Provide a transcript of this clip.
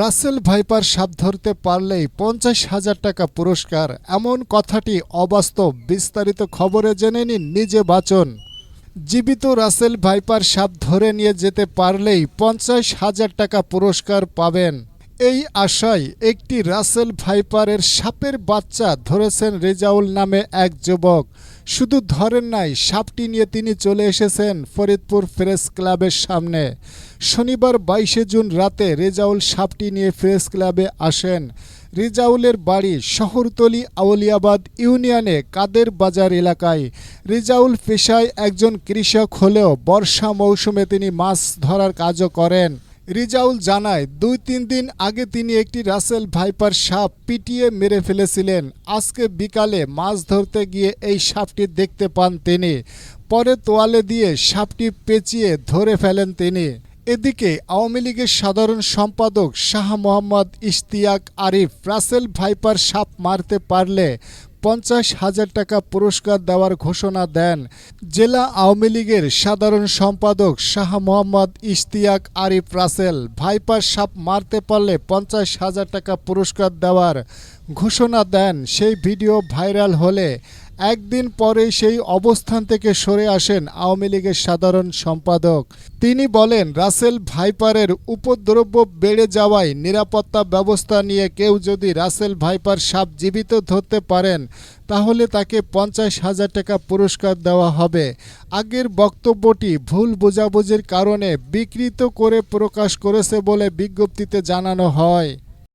Rasel viper সাপ ধরতে পারলেই পঞ্চাশ হাজার টাকা পুরস্কার। এমন কথাটি অবাস্তব, বিস্তারিত খবরে জেনে নিন নিজে বাঁচন। জীবিত রাসেল ভাইপার সাপ ধরে নিয়ে যেতে পারলেই পঞ্চাশ হাজার টাকা পুরস্কার পাবেন। এই আশায় একটি রাসেল ভাইপারের সাপের বাচ্চা ধরেছেন রেজাউল নামে এক যুবক। শুধু ধরেন নাই, সাপটি নিয়ে তিনি চলে এসেছেন ফরিদপুর প্রেস ক্লাবের সামনে। শনিবার বাইশে জুন রাতে রেজাউল সাপটি নিয়ে প্রেস ক্লাবে আসেন। রেজাউলের বাড়ি শহরতলি আউলিয়াবাদ ইউনিয়নে কাদের বাজার এলাকায়। রেজাউল পেশায় একজন কৃষক হলেও বর্ষা মৌসুমে তিনি মাছ ধরার কাজও করেন। রিজাউল জানায়, দুই তিন দিন আগে তিনি একটি রাসেল ভাইপার সাপ পিটিয়ে মেরে ফেলেছিলেন। আজকে বিকালে মাছ ধরতে গিয়ে এই সাপটি দেখতে পান তিনি। পরে তোয়ালে দিয়ে সাপটি পেঁচিয়ে ধরে ফেলেন তিনি। এদিকে আওয়ামী লীগের সাধারণ সম্পাদক শাহ মোহাম্মদ ইশতিয়াক আরিফ রাসেল ভাইপার সাপ মারতে পারলে পঞ্চাশ হাজার টাকা পুরস্কার দেওয়ার ঘোষণা দেন জেলা আওয়ামী লীগের সাধারণ সম্পাদক শাহ মোহাম্মদ ইশতিয়াক আরিফ রাসেল। ভাইপার সাপ মারতে পারলে পঞ্চাশ হাজার টাকা পুরস্কার দেওয়ার ঘোষণা দেন। সেই ভিডিও ভাইরাল হলে একদিন পরেই সেই অবস্থান থেকে সরে আসেন আওয়ামী লীগের সাধারণ সম্পাদক। তিনি বলেন, রাসেল ভাইপারের উপদ্রব্য বেড়ে যাওয়ায় নিরাপত্তা ব্যবস্থা নিয়ে কেউ যদি রাসেল ভাইপার সাপ জীবিত ধরতে পারেন, তাহলে তাকে পঞ্চাশ হাজার টাকা পুরস্কার দেওয়া হবে। আগের বক্তব্যটি ভুল বোঝাবুঝির কারণে বিকৃত করে প্রকাশ করেছে বলে বিজ্ঞপ্তিতে জানানো হয়।